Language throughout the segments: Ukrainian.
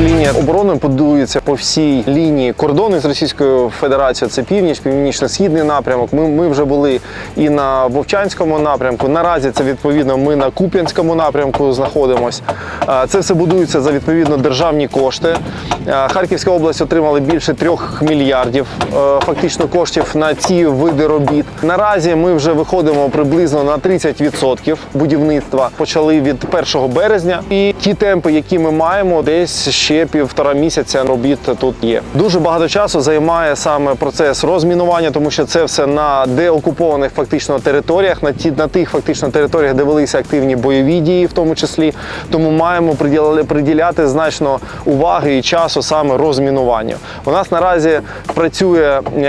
Лінія оборони будується по всій лінії кордону з Російською Федерацією. Це північ, північно-східний напрямок. Ми, ми вже були і на Вовчанському напрямку. Наразі це відповідно ми на Куп'янському напрямку знаходимось. Е, Це все будується за відповідно державні кошти. Харківська область отримала більше трьох мільярдів е, фактично коштів на ці види робіт. Наразі ми вже виходимо приблизно на 30% будівництва. Почали від 1 березня, і ті темпи, які ми маємо, десь ще півтора місяця робіт тут є. Дуже багато часу займає саме процес розмінування, тому що це все на деокупованих фактично територіях, на ті на тих фактично територіях, де велися активні бойові дії, в тому числі. Тому маємо приділяти, значно уваги і часу саме розмінуванню. У нас наразі працює е,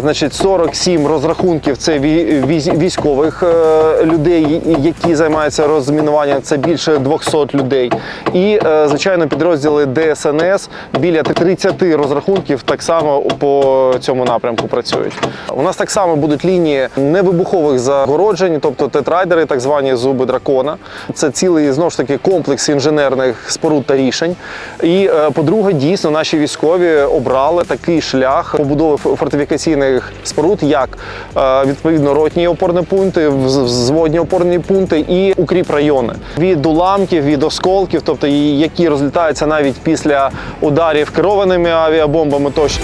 значить 47 розрахунків. Це ві- військових е, людей, які займаються розмінуванням. Це більше 200 людей. І е, звичайно, підрозділи ДСНС біля 30 розрахунків так само по цьому напрямку працюють. У нас так само будуть лінії невибухових загороджень, тобто тетрайдери, так звані зуби дракона. Це цілий знову ж таки комплекс інженерних споруд та рішень. І по-друге, дійсно наші військові обрали такий шлях побудови фортифікаційних споруд, як е, відповідно ротні опорні пункти, взводні опорні пункти і укріп райони від уламків, від осколків, тобто які розлітаються навіть після ударів керованими авіабомбами тощо.